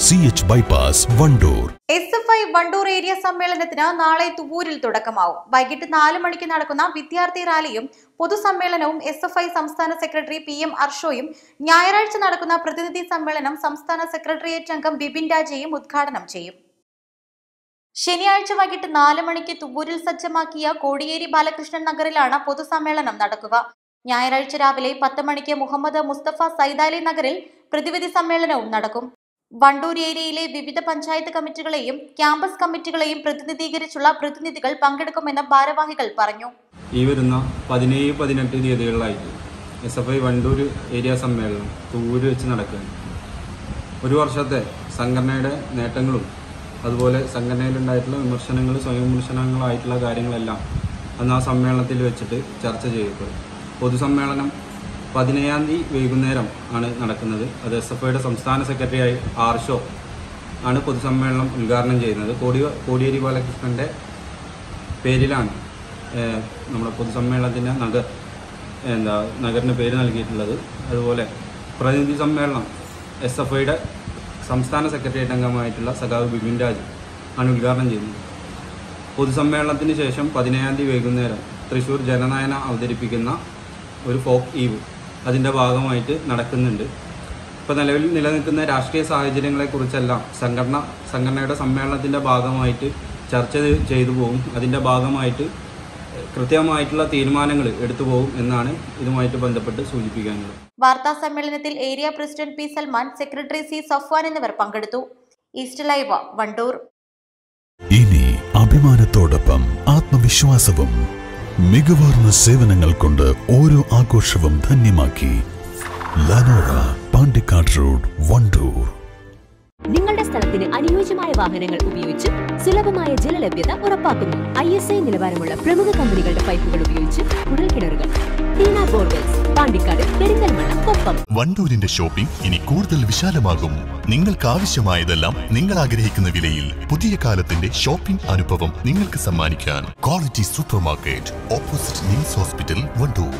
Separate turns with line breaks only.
C H bypass Wandoor
S F I Wandoor area സമ്മേളനത്തിന് നാളെ തുവൂരിൽ തുടക്കമാവും. വൈകിട്ട് നാല് മണിക്ക് നടക്കുന്ന വിദ്യാർത്ഥി റാലിയും പൊതുസമ്മേളനവും എസ് എഫ് ഐ സംസ്ഥാന സെക്രട്ടറി പി എം അർഷോയും ഞായറാഴ്ച നടക്കുന്ന പ്രതിനിധി സമ്മേളനം സംസ്ഥാന സെക്രട്ടേറിയറ്റ് അംഗം ബിപിൻ രാജയും ഉദ്ഘാടനം ചെയ്യും. ശനിയാഴ്ച വൈകിട്ട് നാല് മണിക്ക് തുവൂരിൽ സജ്ജമാക്കിയ കോടിയേരി ബാലകൃഷ്ണൻ നഗറിലാണ് പൊതുസമ്മേളനം നടക്കുക. ഞായറാഴ്ച രാവിലെ പത്ത് മണിക്ക് മുഹമ്മദ് മുസ്തഫ സൈദാലി നഗറിൽ പ്രതിവിധി സമ്മേളനവും നടക്കും. വണ്ടൂർ ഏരിയയിലെ വിവിധ പഞ്ചായത്ത് കമ്മിറ്റികളെയും ക്യാമ്പസ് കമ്മിറ്റികളെയും പ്രതിനിധീകരിച്ചുള്ള പ്രതിനിധികൾ പങ്കെടുക്കുമെന്ന് ഭാരവാഹികൾ പറഞ്ഞു.
ഈ വരുന്ന പതിനേഴ് പതിനെട്ട് തീയതികളിലായിട്ട് S F I Wandoor area സമ്മേളനം തൂര് വെച്ച് നടക്കുകയാണ്. ഒരു വർഷത്തെ സംഘടനയുടെ നേട്ടങ്ങളും അതുപോലെ സംഘടനയിലുണ്ടായിട്ടുള്ള വിമർശനങ്ങൾ സ്വയം വിമർശനങ്ങളായിട്ടുള്ള കാര്യങ്ങളെല്ലാം അന്ന് ആ സമ്മേളനത്തിൽ വെച്ചിട്ട് ചർച്ച ചെയ്യപ്പെടും പൊതുസമ്മേളനം പതിനേഴാം തീയതി വൈകുന്നേരം ആണ് നടക്കുന്നത്. അത് എസ് എഫ് ഐയുടെ സംസ്ഥാന സെക്രട്ടറിയായി ആർഷോ ആണ് പൊതുസമ്മേളനം ഉദ്ഘാടനം ചെയ്യുന്നത്. കോടി കോടിയേരി ബാലകൃഷ്ണന്റെ പേരിലാണ് നമ്മുടെ പൊതുസമ്മേളനത്തിന്റെ നഗർ എന്താ നഗറിന് പേര് നൽകിയിട്ടുള്ളത്. അതുപോലെ പ്രതിനിധി സമ്മേളനം എസ് എഫ് ഐയുടെ സംസ്ഥാന സെക്രട്ടേറിയറ്റ് അംഗമായിട്ടുള്ള സഖാവ് ബിപിൻ രാജ് ആണ് ഉദ്ഘാടനം ചെയ്യുന്നത്. പൊതുസമ്മേളനത്തിന് ശേഷം പതിനേഴാം തീയതി വൈകുന്നേരം തൃശ്ശൂർ ജനനയന അവതരിപ്പിക്കുന്ന ഒരു ഫോക്ക് ഈവ് അതിന്റെ ഭാഗമായിട്ട് നടക്കുന്നുണ്ട്. ഇപ്പോൾ നിലവിൽ നിലനിൽക്കുന്ന രാഷ്ട്രീയ സാഹചര്യങ്ങളെക്കുറിച്ചെല്ലാം സംഘടന സംഘടനയുടെ സമ്മേളനത്തിന്റെ ഭാഗമായിട്ട് ചർച്ച ചെയ്തു പോകും. അതിന്റെ ഭാഗമായിട്ട് കൃത്യമായിട്ടുള്ള തീരുമാനങ്ങൾ എടുത്തു പോകും എന്നാണ് ഇതുമായിട്ട് ബന്ധപ്പെട്ട് സൂചിപ്പിക്കാനുള്ളത്.
വാർത്താ സമ്മേളനത്തിൽ area president P Salman secretary C Safwan എന്നിവർ പങ്കെടുത്തു. East live Wandoor.
ഇനി അഭിമാനത്തോടൊപ്പം ആത്മവിശ്വാസവും മികവാർന്ന സേവനങ്ങൾ കൊണ്ട് ഓരോ ആഘോഷവും ധന്യമാക്കി. ലനോറ പാണ്ടിക്കാട് റോഡ് വണ്ടൂർ
നിങ്ങളുടെ സ്ഥലത്തിന് അനുയോജ്യമായ വാഹനങ്ങൾ ഉപയോഗിച്ച് സുലഭമായ ജലലഭ്യത ഉറപ്പാക്കുന്നു. ഐ എസ് ഐ നിലവാരമുള്ള പ്രമുഖ കമ്പനികളുടെ പൈപ്പുകൾ ഉപയോഗിച്ച് കുഴൽക്കിണറുകൾ ടീന ബോർവെൽസ്
വണ്ടൂരിന്റെ ഷോപ്പിംഗ് ഇനി കൂടുതൽ വിശാലമാകും. നിങ്ങൾക്ക് ആവശ്യമായതെല്ലാം നിങ്ങൾ ആഗ്രഹിക്കുന്ന വിലയിൽ പുതിയ കാലത്തിന്റെ ഷോപ്പിംഗ് അനുഭവം നിങ്ങൾക്ക് സമ്മാനിക്കാൻ quality supermarket opposite NIMS hospital Wandoor.